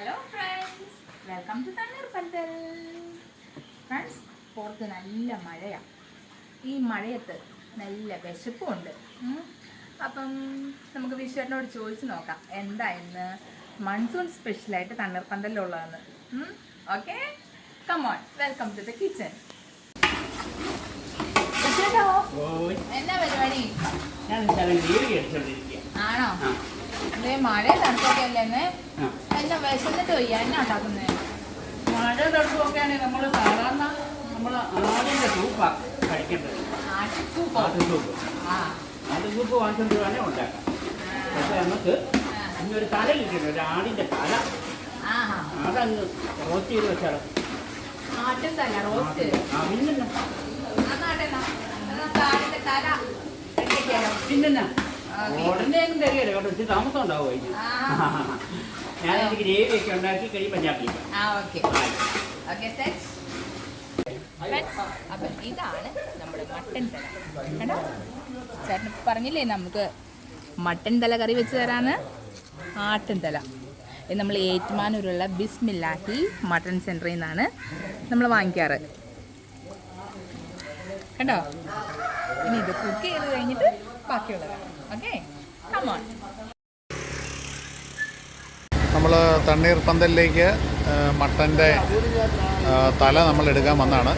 Hello friends welcome to തണ്ണീർ പന്തൽ friends പുറത്ത് നല്ല മഴയാണ് ഈ മഴയത്ത് നല്ല വിശപ്പുമുണ്ട് ഉണ്ട് അപ്പം നമുക്ക് വിശ്വനോട് ചോദിച്ച് നോക്കാം. എന്താ ഇന്ന് മൺസൂൺ സ്പെഷ്യലായിട്ട് തണ്ണീർ പന്തലിലുള്ളതെന്ന് okay come on welcome to the kitchen. എന്നാ പരിപാടി? ആണോ? ഇതേ മഴ തണുപ്പൊക്കെ അല്ലേ എന്നെ വിശന്നിട്ട് വയ്യ. എന്നാ ഉണ്ടാക്കുന്നത് മഴ തണുപ്പൊക്കെയാണ് നമ്മൾ സാധാരണ നമ്മൾ ആടിന്റെ സൂപ്പാ കഴിക്കേണ്ടത്. ആട്ടിസൂപ്പോ ആട്ട് സൂപ്പ്. ആ. ആട്ട് സൂപ്പ് വാങ്ങിച്ചുകൊണ്ട് വേണേൽ ഉണ്ടാക്കാം. പക്ഷെ നമുക്ക് ഇന്നൊരു തല കിട്ടുന്നു ഒരു ആടിന്റെ തല. അതങ്ങ് റോസ്റ്റ് ചെയ്ത് വെച്ചാൽ ആട്ടും തല റോസ്റ്റ്. ആ പിന്നെന്നാ? പിന്നെന്നാ? ഓക്കേ. ഉടനെ ഒന്നും തരികയില്ല കേട്ടോ? ഇച്ചിരി താമസം ഉണ്ടാവും അതിന്? ഞാൻ എനിക്ക് ഗ്രേവി ഒക്കെ ഉണ്ടാക്കി കഴിയുമ്പോൾ ഞാൻ ആ ഓക്കെ. ഓക്കെ സെറ്റ് അപ്പം ഇതാണ് നമ്മുടെ മട്ടൻ തല. കേട്ടോ? ചേട്ടൻ പറഞ്ഞില്ലേ നമുക്ക് മട്ടൻ തല കറി വെച്ച് തരാന്ന്? ആട്ടൻ തല. ഇത് നമ്മൾ ഏറ്റുമാനൂരുള്ള ബിസ്മില്ലാഹി മട്ടൺ സെന്ററിൽ നിന്നാണ് നമ്മൾ വാങ്ങിക്കാറ്. കണ്ടോ ഇനി ഇത് കുക്ക് ചെയ്ത് കഴിഞ്ഞിട്ട് ബാക്കിയുള്ളത്. ഓക്കെ കമോൺ നമ്മൾ തണ്ണീർ പന്തലിലേക്ക് മട്ടന്റെ തല നമ്മൾ എടുക്കാൻ വന്നാണ്.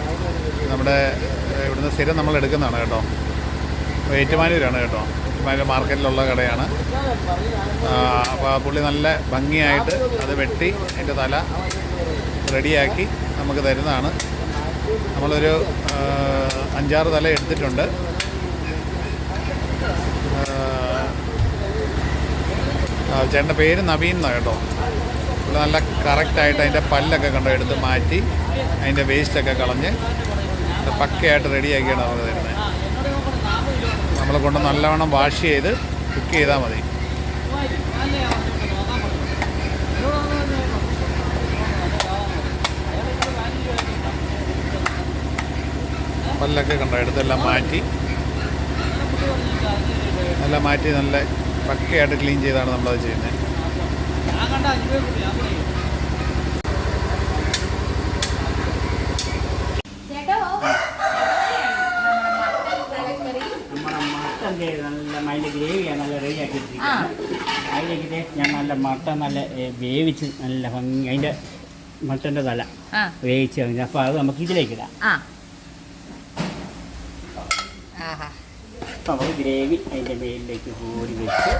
നമ്മുടെ ഇവിടുന്ന് സ്ഥിരം നമ്മൾ എടുക്കുന്നതാണ് കേട്ടോ. ഏറ്റുമാനൂരാണ് കേട്ടോ. ഏറ്റുമാനൂർ മാർക്കറ്റിലുള്ള കടയാണ്. അപ്പോൾ ആ പുള്ളി നല്ല ഭംഗിയായിട്ട് അത് വെട്ടി അതിന്റെ തല റെഡിയാക്കി നമുക്ക് തരുന്നതാണ്. നമ്മളൊരു അഞ്ചാറ് തല എടുത്തിട്ടുണ്ട്. ചേട്ടന്റെ പേര് നവീൻ എന്നാണ് കേട്ടോ. പുള്ളി നല്ല കറക്റ്റായിട്ട് അതിന്റെ പല്ലൊക്കെ കണ്ടോ എടുത്ത് മാറ്റി അതിന്റെ വേസ്റ്റൊക്കെ കളഞ്ഞ് പക്കയായിട്ട് റെഡിയാക്കിയാണ് നമുക്ക് തരുന്നത്. നമ്മൾ കൊണ്ട് നല്ലവണ്ണം വാഷ് ചെയ്ത് കുക്ക് ചെയ്താൽ മതി. പല്ലൊക്കെ കണ്ടോ എടുത്തെല്ലാം മാറ്റി. എല്ലാം മാറ്റി നല്ല പക്കയായിട്ട് ക്ലീൻ ചെയ്താണ് നമ്മളത് ചെയ്യുന്നത് നല്ല അതിന്റെ ഗ്രേവിയാണ് നല്ല റെഡിയാക്കി. അതിലേക്ക് ഞാൻ നല്ല മട്ട നല്ല വേവിച്ച് നല്ല ഭംഗി അതിന്റെ മട്ടന്റെ തല വേവിച്ച് അപ്പോൾ അത് നമുക്ക് ഇതിലേക്ക് ഇടാം നമുക്ക് ഗ്രേവി അതിന്റെ മേലിലേക്ക് കൂടി വെച്ച്.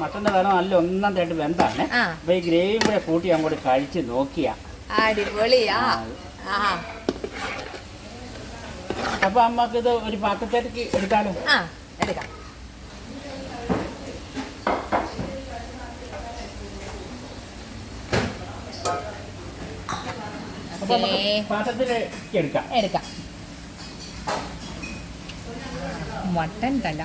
മട്ടന്റെ തല നല്ല ഒന്നാം തേട്ട് വെന്താണ് അപ്പൊ ഈ ഗ്രേവിയും കൂടെ കൂട്ടി അങ്ങോട്ട് കഴിച്ച് നോക്കിയാ. അടിപൊളിയാ. അപ്പൊ അപ്പോൾ ഇത് ഒരു പാത്രത്തേക്ക് എടുക്കാനും എടുക്കാം. പാത്രത്തിലേക്ക് എടുക്കാം. എടുക്കാം. മട്ടൻ തല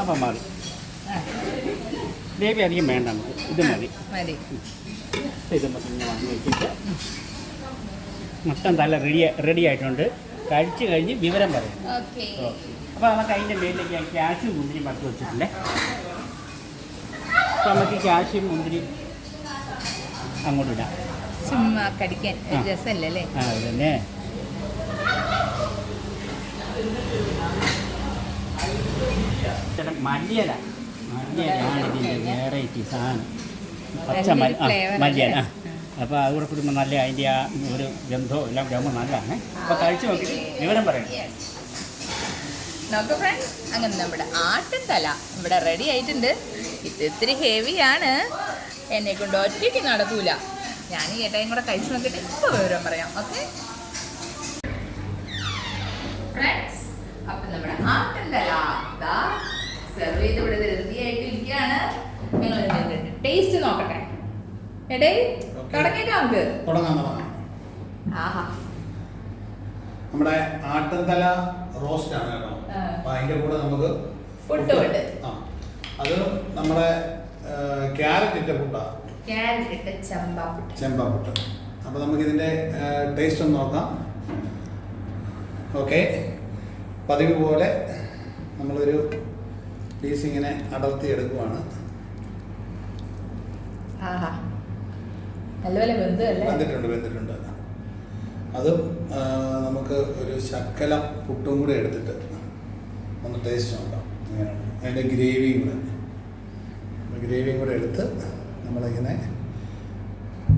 അപ്പം മതി ആ, ഗ്രേവി അധികം വേണ്ട നമുക്ക്. ഇത് മതി. മതി. ഇത് നമുക്ക് വാങ്ങി വെച്ചിട്ട് മട്ടൻ തല റെഡി റെഡി ആയിട്ടുണ്ട്. കഴിച്ച് കഴിഞ്ഞ് വിവരം പറയാം. ഓക്കെ. അപ്പോൾ നമുക്ക് അതിന്റെ മേലിലേക്ക് ക്യാഷും മുന്തിരി പറിച്ച് വെച്ചിട്ടില്ലേ? അപ്പോൾ നമുക്ക് ക്യാഷും മുന്തിരി അങ്ങോട്ട് ഇടാം. ചുമ്മാ കടിക്കാൻ. ആ. രസമല്ലേ ആ അതന്നെ ചില മല്ലിയല. മല്ലിയലാണ് ഇതിന്റെ വെറൈറ്റി സാധനം. പച്ച മല്ലിയല. ആ? അപ്പോൾ അതുകൂടെ കുടുംബം നല്ല അതിന്റെ ആ ഒരു ഗന്ധവും എല്ലാം ഇടുമ്പോൾ നല്ലതാണ്. അപ്പോൾ കഴിച്ചു നോക്കി വിവരം പറയണം. നോക്കൂ ഫ്രണ്ട്സ് അങ്ങനെ നമ്മുടെ ആട്ടും തല ഇവിടെ റെഡി ആയിട്ടുണ്ട്. ഇത് ഇത്തിരി ഹെവിയാണ് എന്നെ കൊണ്ട് ഒറ്റയ്ക്ക് നടക്കൂല. ഞാൻ ഈ ഏട്ടായും കൂടെ കഴിച്ചു നോക്കിയിട്ട് ഇപ്പോൾ വിവരം പറയാം ഓക്കെ ഫ്രണ്ട്സ് അപ്പൊ നമ്മുടെ ആട്ടും തല ദാ സെർവ് ചെയ്ത് ഇവിടെ റെഡി ആയിട്ട് ഇരിക്കുകയാണ് ഞങ്ങൾ ടേസ്റ്റ് നോക്കട്ടെ. എടേ. തുടങ്ങിയിട്ടാ നമുക്ക്. ആഹാ. നമ്മുടെ ആട്ടൻതല റോസ്റ്റ് ആണ് കേട്ടോ. അപ്പൊ അതിന്റെ കൂടെ നമുക്ക്. ആ. അത് നമ്മുടെ ക്യാരറ്റ് ഇട്ട പുട്ട. ചമ്പാപ്പിട്ട് ചെമ്പാപ്പുട്ട് അപ്പോൾ നമുക്കിതിന്റെ ടേസ്റ്റ് ഒന്ന് നോക്കാം. ഓക്കെ പതിവ് പോലെ നമ്മളൊരു പീസ് ഇങ്ങനെ അടർത്തി എടുക്കുവാണ് വെന്തിട്ടുണ്ട് വെന്തിട്ടുണ്ട്. അതും നമുക്ക് ഒരു ശക്കല പുട്ടും കൂടെ എടുത്തിട്ട് ഒന്ന് ടേസ്റ്റ് നോക്കാം. അങ്ങനെയാണ് അതിന്റെ ഗ്രേവിയും കൂടെ. ഗ്രേവിയും കൂടെ എടുത്ത് നമ്മളിങ്ങനെ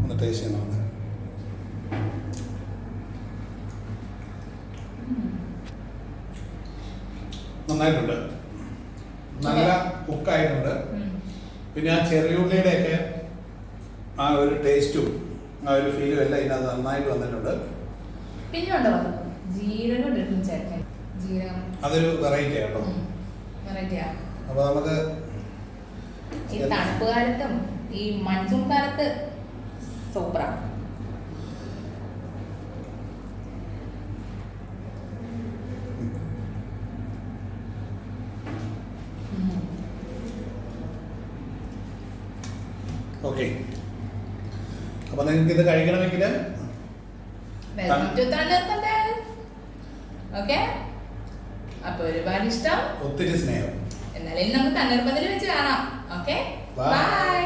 ഒന്ന് ടേസ്റ്റ് ചെയ്യണം നന്നായിട്ടുണ്ട്. നല്ല കുക്കായിട്ടുണ്ട് പിന്നെ ആ ചെറിയുള്ളിയുടെയൊക്കെ ആ ഒരു ടേസ്റ്റും ആ ഒരു ഫീലും എല്ലാം ഇതിനകത്ത് നന്നായിട്ട് വന്നിട്ടുണ്ട്. പിന്നെ ഉണ്ടോ ജീരകം ഇട്ടിട്ടും ചേർക്കാൻ ജീരകം. അതൊരു വെറൈറ്റി വെറൈറ്റിയാ അപ്പോൾ നമുക്ക് ഈ തണുപ്പ് കാലത്തും ഈ മൺസൂൺ കാലത്ത് സൂപ്പറാണ് ഓക്കെ നിങ്ങൾക്ക് ഇത് കഴിക്കണമെങ്കിൽ വെൽക്കം ടു തണ്ണീർപ്പന്തൽ ഓക്കെ അപ്പൊ ഒരുപാട് ഇഷ്ടം. ഒത്തിരി സ്നേഹം. എന്നാലും നമുക്ക് തണ്ണീർപ്പന്തൽ വെച്ച് കാണാം. Okay bye